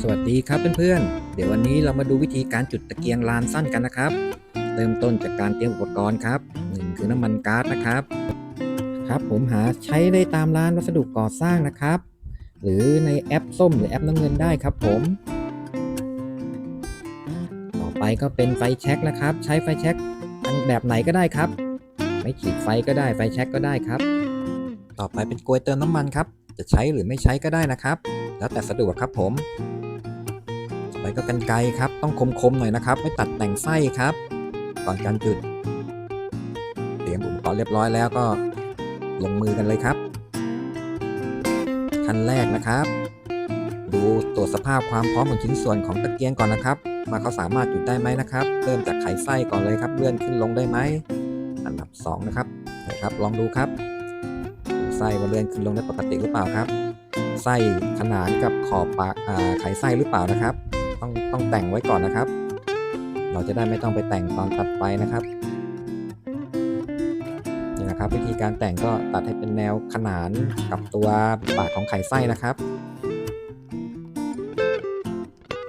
สวัสดีครับเพื่อนๆ เดี๋ยววันนี้เรามาดูวิธีการจุดตะเกียงลานสั้นกันนะครับ เริ่มต้นจากการเตรียมอุปกรณ์ครับหนึ่งคือน้ำมันก๊าซนะครับ ครับผมหาใช้ได้ตามร้านวัสดุก่อสร้างนะครับ หรือในแอปส้มหรือแอปน้ำเงินได้ครับผม ต่อไปก็เป็นไฟแช็กนะครับ ใช้ไฟแช็กอันแบบไหนก็ได้ครับ ไม่ขีดไฟก็ได้ไฟแช็กก็ได้ครับ ต่อไปเป็นกลวยเติมน้ำมันครับ จะใช้หรือไม่ใช้ก็ได้นะครับ แล้วแต่สะดวกครับผม ไปก็กันไกรครับ ต้องคมๆหน่อยนะครับ ไม่ตัดแต่งไส้ครับ ก่อนการจุดเตรียมอุปกรณ์เรียบร้อยแล้วก็ลงมือกันเลยครับ ขั้นแรกนะครับ ดูตรวจสภาพความพร้อมของชิ้นส่วนของตะเกียงก่อนนะครับว่าเขาสามารถจุดได้ไหมนะครับ เริ่มจากไขไส้ก่อนเลยครับ เลื่อนขึ้นลงได้ไหมอันดับสองนะครับนะครับ ลองดูครับไส้ว่าเลื่อนขึ้นลงได้ปกติหรือเปล่าครับ ไส้ขนานกับขอบปากไขไส้หรือเปล่านะครับ ต้องต้องแต่งไว้ก่อนนะครับ เราจะได้ไม่ต้องไปแต่งตอนตัดไปนะครับนี่นะครับ วิธีการแต่งก็ตัดให้เป็นแนวขนานกับตัวปากของไข่ไส้นะครับ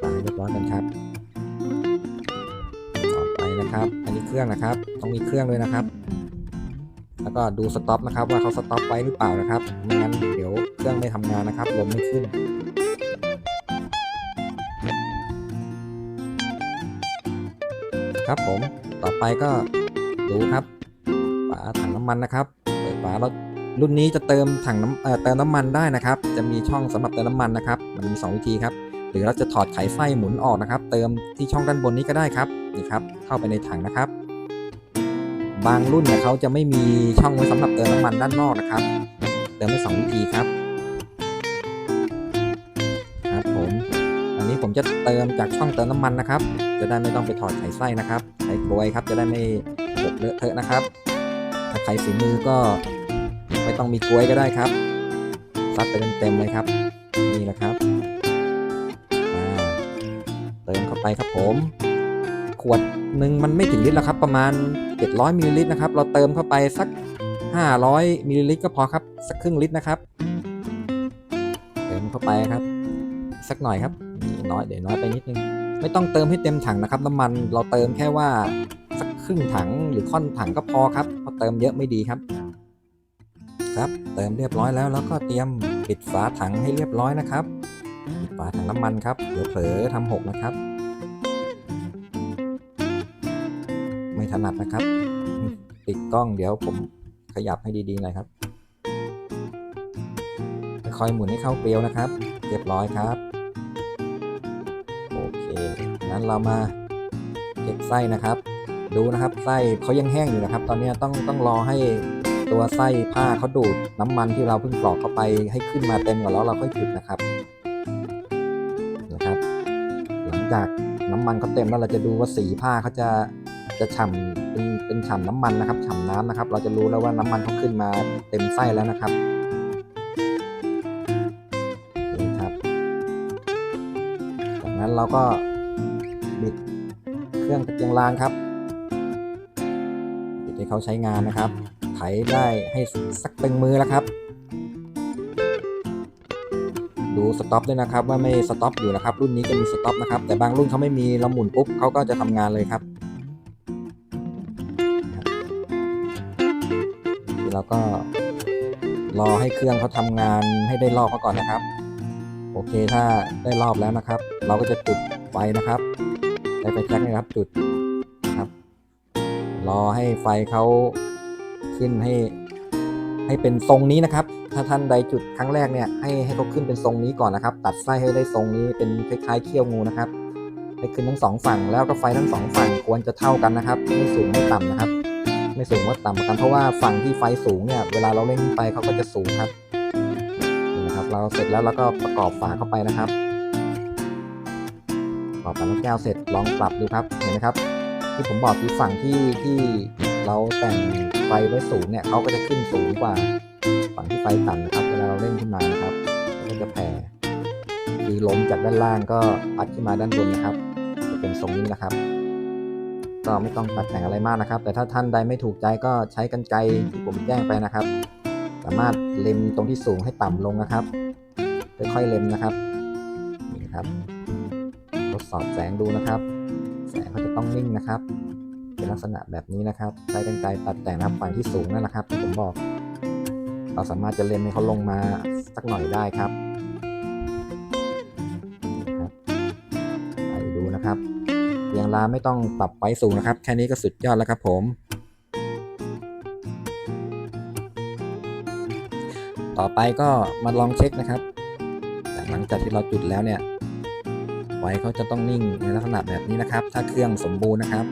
วางเรียบร้อยกันครับ ต่อไปนะครับ อันนี้เครื่องนะครับ ต้องมีเครื่องด้วยนะครับ แล้วก็ดูสต็อปนะครับว่าเขาสต็อปไว้หรือเปล่านะครับไม่งั้นเดี๋ยวเครื่องไม่ทำงานนะครับลมไม่ขึ้น ครับผมต่อไปก็ดูครับฝาถังน้ำมันนะครับเปิดฝาแล้วรุ่นนี้จะเติมถังน้ำเเติมน้ำมันได้นะครับ จะมีช่องสำหรับเติมน้ำมันนะครับมันมี 2 วิธีครับ หรือเราจะถอดไขไส้หมุนออกนะครับ เติมที่ช่องด้านบนนี้ก็ได้ครับนี่ครับ เข้าไปในถังนะครับ บางรุ่นเนี่ยเขาจะไม่มีช่องไว้สำหรับเติมน้ำมันด้านนอกนะครับ เติมได้สองวิธีครับ ผมจะเติมจากช่องเติมน้ำมันนะครับ จะได้ไม่ต้องไปถอดไขไส้นะครับใช้กลวยครับจะได้ไม่หกเลอะเทอะนะครับ ถ้าใครฝีมือก็ไม่ต้องมีกลวยก็ได้ครับซัดไปเต็มๆเลยครับ นี่แหละครับเติมเข้าไปครับผม ขวดหนึ่งมันไม่ถึงลิตรแล้วครับ ประมาณ 700มิลลิลิตรนะครับ เราเติมเข้าไปสัก 500มิลลิลิตรก็พอครับ สักครึ่งลิตรนะครับ เติมเข้าไปครับ สักหน่อยครับ น้อยเดี๋ยวน้อยไปนิดนึง ไม่ต้องเติมให้เต็มถังนะครับ น้ำมันเราเติมแค่ว่าสักครึ่งถังหรือค่อนถังก็พอครับเพราะเติมเยอะไม่ดีครับ ครับเติมเรียบร้อยแล้วแล้วก็เตรียมปิดฝาถังให้เรียบร้อยนะครับฝาถังน้ำมันครับเดี๋ยวเผลอทำหกนะครับ ไม่ถนัดนะครับปิดกล้องเดี๋ยวผมขยับให้ดีๆหน่อยครับคอยหมุนให้เข้าเกลียวนะครับ เรียบร้อยครับ เรามาเก็บไส้นะครับ ดูนะครับไส้เขายังแห้งอยู่นะครับ ตอนนี้ต้องต้องรอให้ตัวไส้ผ้าเขาดูดน้ำมันที่เราเพิ่งกรอกเข้าไปให้ขึ้นมาเต็มก่อนแล้วเราค่อยจุดนะครับนะครับ หลังจากน้ำมันเขาเต็มแล้วเราจะดูว่าสีผ้าเขาจะจะฉ่ำเป็นเป็นฉ่ำน้ำมันนะครับฉ่ำน้ำนะครับ เราจะรู้แล้วว่าน้ำมันเขาขึ้นมาเต็มไส้แล้วนะครับนี่ครับจากนั้นเราก็ บิดเครื่องตะเกียงลานครับบิดให้เขาใช้งานนะครับ ไถได้ให้สักตึงมือแล้วครับ ดูสต็อปด้วยนะครับว่าไม่สต็อปอยู่นะครับ รุ่นนี้จะมีสต็อปนะครับ แต่บางรุ่นเขาไม่มีเราหมุนปุ๊บเขาก็จะทำงานเลยครับเราก็รอให้เครื่องเขาทำงานให้ได้รอบเขาก่อนนะครับ โอเคถ้าได้รอบแล้วนะครับ เราก็จะจุดไฟนะครับ ได้ไฟแช็กนะครับจุดครับ รอให้ไฟเขาขึ้นให้ ให้เป็นทรงนี้นะครับ ถ้าท่านใดจุดครั้งแรกเนี่ยให้ให้เขาขึ้นเป็นทรงนี้ก่อนนะครับ ตัดไส้ให้ได้ทรงนี้เป็นคล้ายๆเขี้ยวงูนะครับให้ขึ้นทั้งสองฝั่งแล้วก็ไฟทั้งสองฝั่งควรจะเท่ากันนะครับ ไม่สูงไม่ต่ำนะครับ ไม่สูงว่าต่ำกันเพราะว่าฝั่งที่ไฟสูงเนี่ยเวลาเราเร่นไปเขาก็จะสูงครับนี่นะครับ เราเสร็จแล้วเราก็ประกอบฝาเข้าไปนะครับ อบฝาลูกแก้วเสร็จลองปรับดูครับเห็นไหมครับ ที่ผมบอกคือฝั่งที่ที่เราแต่งไฟไว้สูงเนี่ยเขาก็จะขึ้นสูงกว่า ฝั่งที่ไฟต่ำนะครับเวลาเราเล่นขึ้นมานะครับก็จะแผ่คือลมจากด้านล่างก็พัดขึ้นมาด้านบนนะครับ จะเป็นทรงนี้นะครับ ก็ไม่ต้องตัดแต่งอะไรมากนะครับ แต่ถ้าท่านใดไม่ถูกใจก็ใช้กรรไกที่ผมแจ้งไปนะครับ สามารถเล็มตรงที่สูงให้ต่ำลงนะครับค่อยๆเล็มนะครับนี่ครับ ดสอบแสงดูนะครับ แสงเขาจะต้องนิ่งนะครับ เป็นลักษณะแบบนี้นะครับใช้กรรไกรตัดแต่งนะครับฝั่งที่สูงนั่นแหละครับที่ผมบอก เราสามารถจะเล็มให้เขาลงมาสักหน่อยได้ครับไปดูนะครับเรียงราไม่ต้องปรับไฟสูงนะครับ แค่นี้ก็สุดยอดแล้วครับผมต่อไปก็มาลองเช็คนะครับหลังจากที่เราจุดแล้วเนี่ย ไว้เขาจะต้องนิ่งในลักษณะแบบนี้นะครับ ถ้าเครื่องสมบูรณ์นะครับ